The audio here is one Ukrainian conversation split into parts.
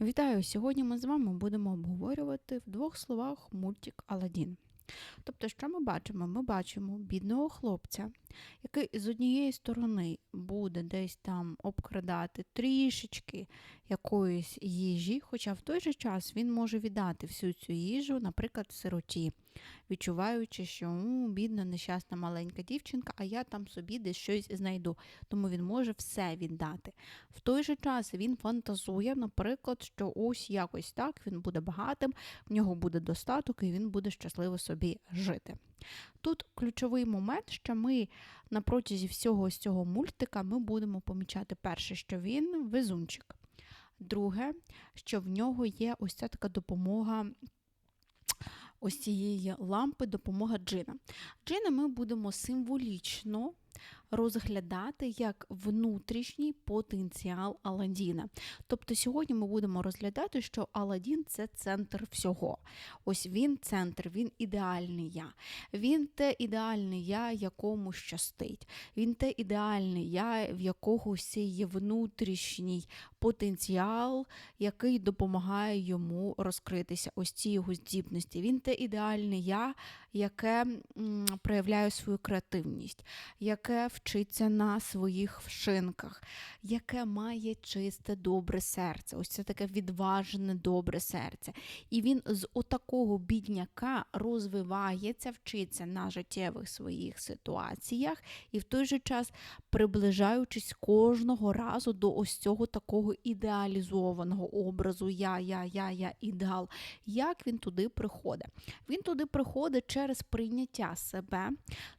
Вітаю! Сьогодні ми з вами будемо обговорювати в двох словах мультик Аладдін. Тобто, що ми бачимо? Ми бачимо бідного хлопця, який з однієї сторони буде десь там обкрадати трішечки якоїсь їжі, хоча в той же час він може віддати всю цю їжу, наприклад, сироті, відчуваючи, що «У, бідна, нещасна маленька дівчинка, а я там собі десь щось знайду. Тому він може все віддати. В той же час він фантазує, наприклад, що ось якось так він буде багатим, в нього буде достаток і він буде щасливо собі жити. Тут ключовий момент, що ми на протязі всього цього мультика ми будемо помічати перше, що він везунчик. Друге, що в нього є ось ця така допомога. Ось цієї лампи допомога джина. Джина ми будемо символічно розглядати як внутрішній потенціал Аладдіна. Тобто сьогодні ми будемо розглядати, що Аладдін – це центр всього. Ось він центр, він ідеальний я. Він те ідеальне я, якому щастить. Він те ідеальне я, в якого є внутрішній потенціал, який допомагає йому розкритися. Ось ці його здібності. Він те ідеальне я, яке проявляє свою креативність, яке вчиться на своїх вшинках, яке має чисте добре серце. Ось це таке відважне добре серце. І він з отакого бідняка розвивається, вчиться на життєвих своїх ситуаціях і в той же час приближаючись кожного разу до ось цього такого ідеалізованого образу я, я, я, я, ідеал. Як він туди приходить? Він туди приходить через прийняття себе,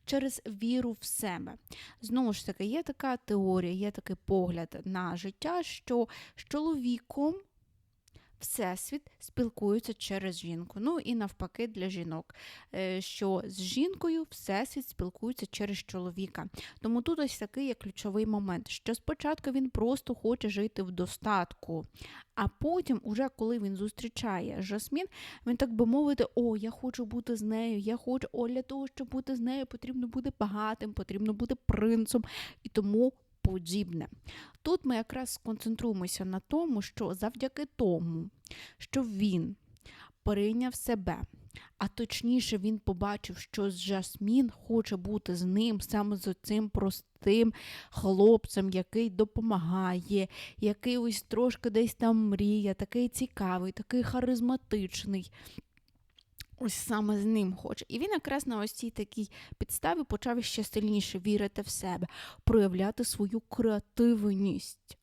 через віру в себе. Знову ж таки, є така теорія, є такий погляд на життя, що з чоловіком. Всесвіт спілкується через жінку. Ну і навпаки для жінок, е, що з жінкою всесвіт спілкується через чоловіка. Тому тут ось такий є ключовий момент, що спочатку він просто хоче жити в достатку, а потім, уже коли він зустрічає Жасмін, він так би мовити, о, я хочу бути з нею, я хочу, о, для того, щоб бути з нею, потрібно бути багатим, потрібно бути принцем. І тому подібне. Тут ми якраз сконцентруємося на тому, що завдяки тому, що він прийняв себе, а точніше, він побачив, що Жасмін хоче бути з ним, саме з цим простим хлопцем, який допомагає, який ось трошки десь там мріє, такий цікавий, такий харизматичний. Ось саме з ним хоче. І він якраз на ось цій такій підставі почав ще сильніше вірити в себе, проявляти свою креативність.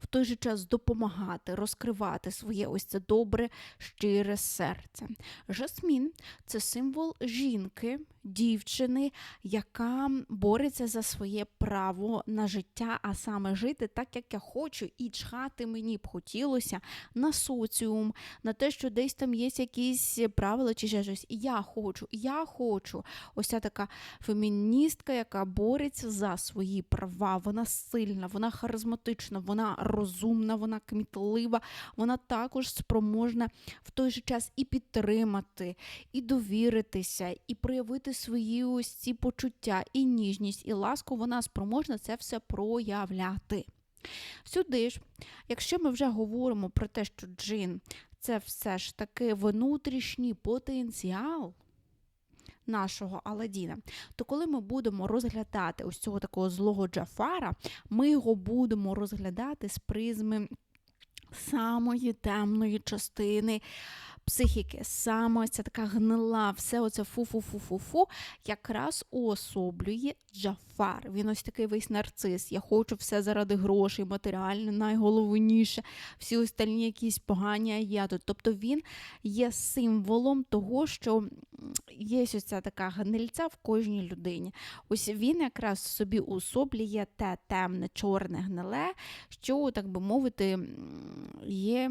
В той же час допомагати, розкривати своє ось це добре, щире серце. Жасмін це символ жінки, дівчини, яка бореться за своє право на життя, а саме жити так, як я хочу, і чхати мені б хотілося на соціум, на те, що десь там є якісь правила чи ще щось. Я хочу, я хочу. Ось ця така феміністка, яка бореться за свої права. Вона сильна, вона харизматична, вона розумна, вона кмітлива, вона також спроможна в той же час і підтримати, і довіритися, і проявити свої ось ці почуття, і ніжність, і ласку, вона спроможна це все проявляти. Сюди ж, якщо ми вже говоримо про те, що джин це все ж таки внутрішній потенціал. Нашого Аладдіна, то коли ми будемо розглядати ось цього такого злого Джафара, ми його будемо розглядати з призми самої темної частини психіки, саме ця така гнила, все оце фу-фу-фу-фу-фу, якраз уособлює Джафар. Він ось такий весь нарцис. Я хочу все заради грошей, матеріальне, найголовніше, всі остальні якісь погані а я тут. Тобто він є символом того, що є ось ця така гнильця в кожній людині. Ось він якраз собі уособлює те темне, чорне гниле, що, так би мовити, є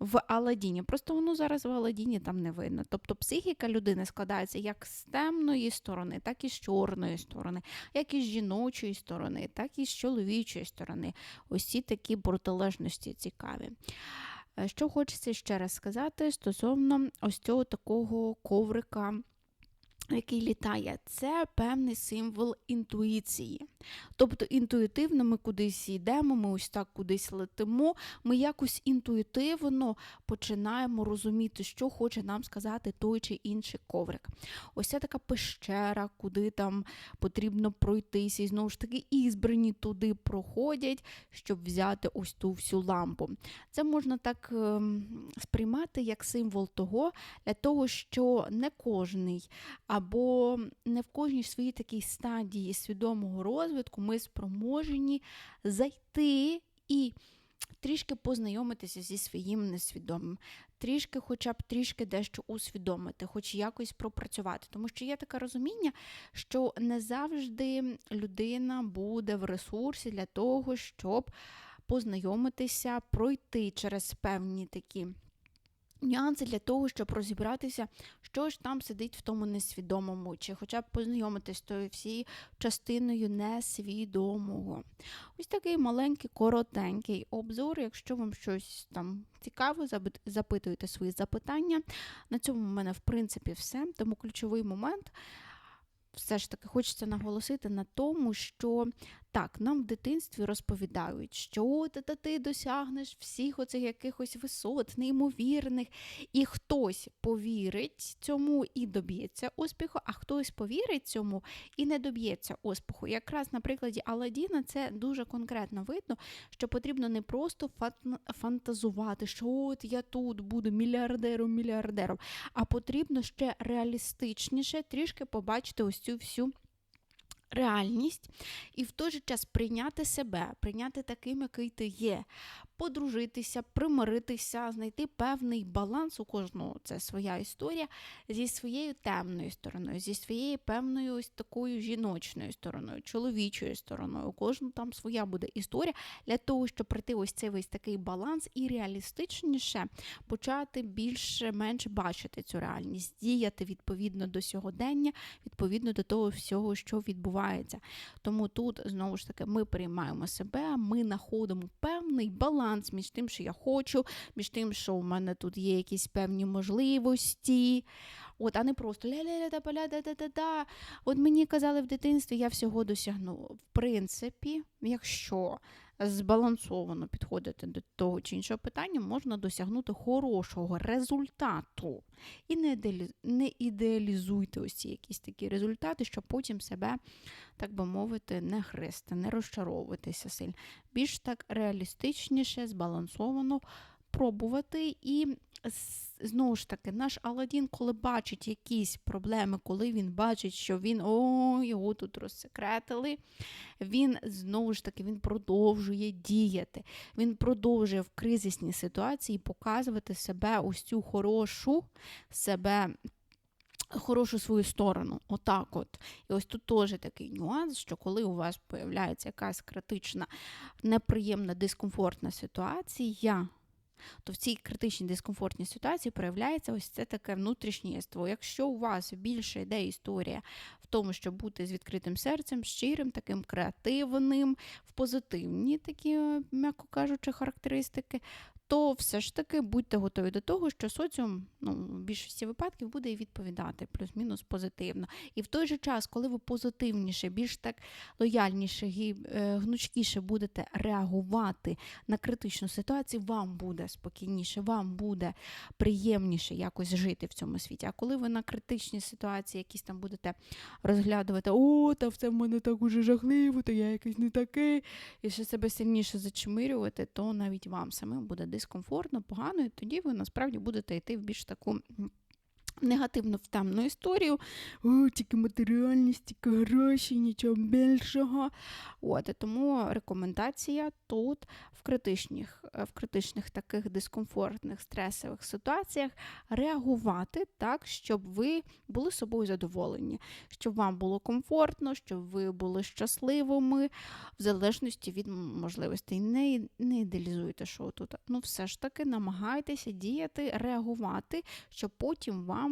в Аладдіні. Просто воно зараз в Аладдіні там не видно. Тобто психіка людини складається як з темної сторони, так і з чорної сторони, як і з жіночої сторони, так і з чоловічої сторони. Ці такі протилежності цікаві. Е, що хочеться ще раз сказати стосовно ось цього такого коврика. Який літає, це певний символ інтуїції. Тобто інтуїтивно ми кудись йдемо, ми ось так кудись летимо, ми якось інтуїтивно починаємо розуміти, що хоче нам сказати той чи інший коврик. Ось це така пещера, куди там потрібно пройтися, і знову ж таки, ізбрані туди проходять, щоб взяти ось ту всю лампу. Це можна так ем, сприймати як символ того, для того, що не кожний або не в кожній своїй такій стадії свідомого розвитку ми спроможені зайти і трішки познайомитися зі своїм несвідомим, трішки, хоча б трішки дещо усвідомити, хоч якось пропрацювати. Тому що є таке розуміння, що не завжди людина буде в ресурсі для того, щоб познайомитися, пройти через певні такі нюанси для того, щоб розібратися, що ж там сидить в тому несвідомому, чи хоча б познайомитися з тою всією частиною несвідомого. Ось такий маленький, коротенький обзор. Якщо вам щось там цікаво, запитуйте свої запитання. На цьому в мене, в принципі, все. Тому ключовий момент. Все ж таки хочеться наголосити на тому, що так, нам в дитинстві розповідають, що та ти досягнеш всіх оцих якихось висот, неймовірних, і хтось повірить цьому і доб'ється успіху, а хтось повірить цьому і не доб'ється успіху. Якраз на прикладі Аладдіна це дуже конкретно видно, що потрібно не просто фантазувати, що от я тут буду мільярдером, мільярдером, а потрібно ще реалістичніше трішки побачити ось цю всю реальність і в той же час прийняти себе, прийняти таким, який ти є, подружитися, примиритися, знайти певний баланс у кожного це своя історія зі своєю темною стороною, зі своєю певною ось такою жіночною стороною, чоловічою стороною. У кожного там своя буде історія для того, щоб прийти ось цей весь такий баланс і реалістичніше почати більше-менш бачити цю реальність, діяти відповідно до сьогодення, відповідно до того всього, що відбувається. Тому тут знову ж таки ми приймаємо себе, ми знаходимо певний баланс баланс між тим, що я хочу, між тим, що у мене тут є якісь певні можливості. От, а не просто ля-ля-ля-да-да-да-да-да. От мені казали в дитинстві, я всього досягну. В принципі, якщо збалансовано підходити до того чи іншого питання, можна досягнути хорошого результату. І не ідеалізуйте ось ці якісь такі результати, щоб потім себе, так би мовити, не хрести, не розчаровуватися сильно. Більш так реалістичніше, збалансовано пробувати і знову ж таки, наш Аладдін, коли бачить якісь проблеми, коли він бачить, що він о, його тут розсекретили, він знову ж таки він продовжує діяти. Він продовжує в кризисній ситуації показувати себе ось цю хорошу себе. Хорошу свою сторону, отак от. І ось тут теж такий нюанс, що коли у вас з'являється якась критична, неприємна, дискомфортна ситуація, то в цій критичній дискомфортній ситуації проявляється ось це таке внутрішнє єство. Якщо у вас більше йде історія в тому, щоб бути з відкритим серцем, щирим, таким креативним, в позитивні такі, м'яко кажучи, характеристики, то все ж таки будьте готові до того, що соціум ну, в більшості випадків буде і відповідати плюс-мінус позитивно. І в той же час, коли ви позитивніше, більш так лояльніше і е, гнучкіше будете реагувати на критичну ситуацію, вам буде спокійніше, вам буде приємніше якось жити в цьому світі. А коли ви на критичній ситуації якісь там будете розглядувати, о, та все в мене так уже жахливо, то я якийсь не такий, і ще себе сильніше зачмирювати, то навіть вам самим буде дискомфортно, погано, і тоді ви насправді будете йти в більш таку. Негативно в темну історію, О, тільки матеріальність, тільки гроші, нічого більшого. От, Тому рекомендація тут в критичних е, в критичних таких дискомфортних, стресових ситуаціях реагувати так, щоб ви були собою задоволені, щоб вам було комфортно, щоб ви були щасливими, в залежності від можливостей. Не не ідеалізуйте, що тут. Ну, все ж таки намагайтеся діяти, реагувати, щоб потім вам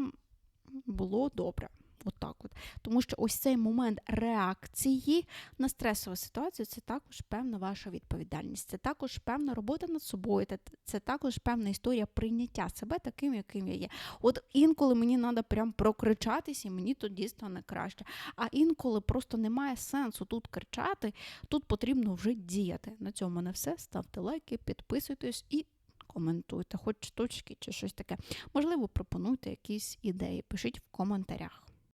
було добре. Отак от. Тому що ось цей момент реакції на стресову ситуацію це також певна ваша відповідальність, це також певна робота над собою, це, також певна історія прийняття себе таким, яким я є. От інколи мені треба прям прокричатись, і мені тоді стане краще. А інколи просто немає сенсу тут кричати, тут потрібно вже діяти. На цьому мене все. Ставте лайки, підписуйтесь і коментуйте, хоч точки чи щось таке. Можливо, пропонуйте якісь ідеї, пишіть в коментарях.